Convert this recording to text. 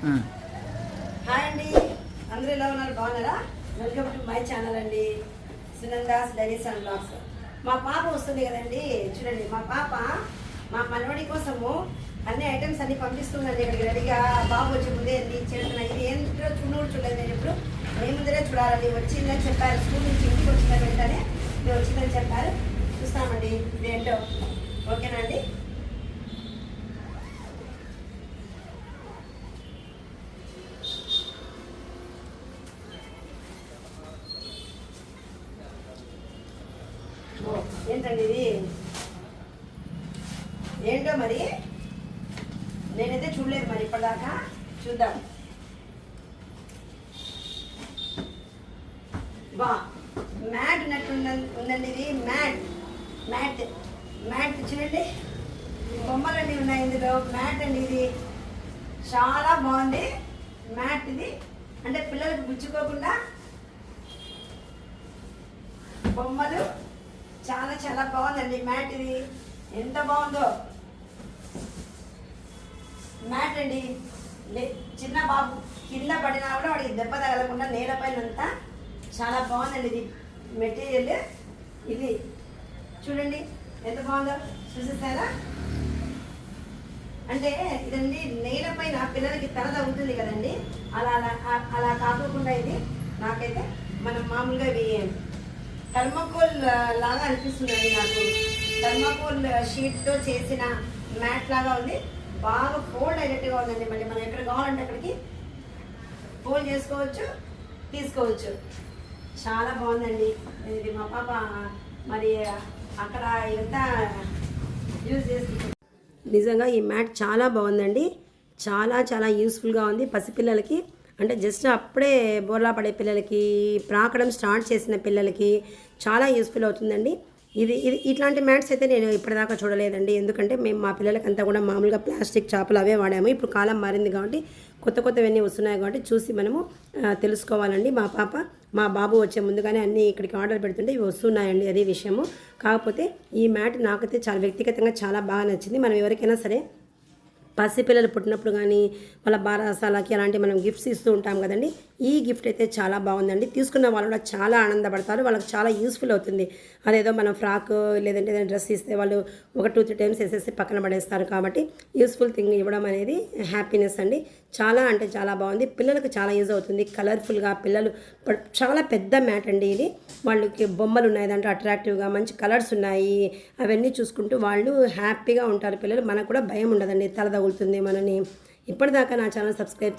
Hi అండి. అందరూ ఎలా ఉన్నారు? బాగున్నారా? వెల్కమ్ టు మై ఛానల్ అండి. సునందాస్ డైరీస్ అండ్ బ్లాగ్స్ మా పాప వస్తుంది కదండి. చూడండి మా పాప మా మనవడి కోసము అన్ని ఐటమ్స్ అన్ని పంపిస్తుందండి ఇక్కడికి. రెడీగా బాబు వచ్చే ముందే అన్ని చేస్తున్నా ఇది ఏంటో చూడు చూడలేదు నేను ఇప్పుడు మేము ముందరే చూడాలండి. వచ్చిందని చెప్పారు. స్కూల్ నుంచి ఇంటికి వచ్చిన వెంటనే మేము వచ్చిందని చెప్పారు. చూస్తామండి ఇదేంటో ఓకేనా అండి? ఏంటండి ఇది? ఏంటో మరి? నేనైతే చూడలేదు మరి ఇప్పటిదాకా. చూద్దాం. బా మ్యాట్ నట్టు ఉందండి ఇది. మ్యాట్. మ్యాట్. మ్యాట్ చూడండి బొమ్మలన్నీ ఉన్నాయి ఇందులో. మ్యాట్ అండి ఇది. చాలా బాగుంది. మ్యాట్ ఇది. అంటే పిల్లలకు గుచ్చుకోకుండా బొమ్మలు చాలా చాలా బాగుందండి. మ్యాట్ ఇది ఎంత బాగుందో. మ్యాట్ అండి. చిన్న బాబు కింద పడినా కూడా వాడికి దెబ్బ తగలకుండా నేలపైన అంతా చాలా బాగుందండి ఇది. మెటీరియల్ ఇది. చూడండి ఎంత బాగుందో. చూసేస్తారా అంటే ఇదండి నేలపైన పిల్లలకి తల తగ్గుతుంది కదండి. అలా అలా అలా కాకోకుండా ఇది నాకైతే మనం మామూలుగా ఇవి థర్మకోల్ లాగా అనిపిస్తుందండి నాకు. థర్మకోల్ షీట్తో చేసిన మ్యాట్ లాగా ఉంది. బాగా ఫోల్డ్ అయినట్టుగా ఉందండి మళ్ళీ. మనం ఎక్కడ కావాలంటే అక్కడికి ఫోల్డ్ చేసుకోవచ్చు తీసుకోవచ్చు. చాలా బాగుందండి. ఇది మా పాప మరి అక్కడ ఇదంతా యూజ్ చేసుకుంటుంది. నిజంగా ఈ మ్యాట్ చాలా బాగుందండి. చాలా చాలా యూస్ఫుల్గా ఉంది పసిపిల్లలకి. అంటే జస్ట్ అప్పుడే బోర్లా పడే పిల్లలకి ప్రాకడం స్టార్ట్ చేసిన పిల్లలకి చాలా యూస్ఫుల్ అవుతుందండి. ఇది ఇది ఇట్లాంటి మ్యాట్స్ అయితే నేను ఇప్పటిదాకా చూడలేదండి. ఎందుకంటే మేము మా పిల్లలకంతా కూడా మామూలుగా ప్లాస్టిక్ చేపలు అవే వాడాము. ఇప్పుడు కాలం మారింది కాబట్టి కొత్త కొత్తవన్నీ వస్తున్నాయి కాబట్టి చూసి మనము తెలుసుకోవాలండి. మా పాప మా బాబు వచ్చే ముందుగానే అన్నీ ఇక్కడికి ఆర్డర్ పెడుతుంటే ఇవి వస్తున్నాయండి అదే విషయము. కాకపోతే ఈ మ్యాట్ నాకైతే చాలా వ్యక్తిగతంగా చాలా బాగా నచ్చింది. మనం ఎవరికైనా సరే పసిపిల్లలు పుట్టినప్పుడు కానీ వాళ్ళ బారాసాలకి అలాంటి మనం గిఫ్ట్స్ ఇస్తూ ఉంటాం కదండి. ఈ గిఫ్ట్ అయితే చాలా బాగుందండి. తీసుకున్న వాళ్ళు కూడా చాలా ఆనందపడతారు. వాళ్ళకి చాలా యూస్ఫుల్ అవుతుంది. అదేదో మనం ఫ్రాక్ లేదంటే ఏదైనా డ్రెస్ ఇస్తే వాళ్ళు ఒక టూ త్రీ టైమ్స్ వేసేసి పక్కన పడేస్తారు కాబట్టి యూస్ఫుల్ థింగ్ ఇవ్వడం అనేది హ్యాపీనెస్ అండి. చాలా అంటే చాలా బాగుంది. పిల్లలకు చాలా యూజ్ అవుతుంది. కలర్ఫుల్గా పిల్లలు చాలా పెద్ద మ్యాట్ అండి ఇది. వాళ్ళకి బొమ్మలు ఉన్నాయి దాంట్లో అట్రాక్టివ్గా మంచి కలర్స్ ఉన్నాయి. అవన్నీ చూసుకుంటూ వాళ్ళు హ్యాపీగా ఉంటారు పిల్లలు. మనకు కూడా భయం ఉండదండి. తలదగు తగులుతుంది మనని. ఇప్పటిదాకా నా ఛానల్ సబ్స్క్రైబ్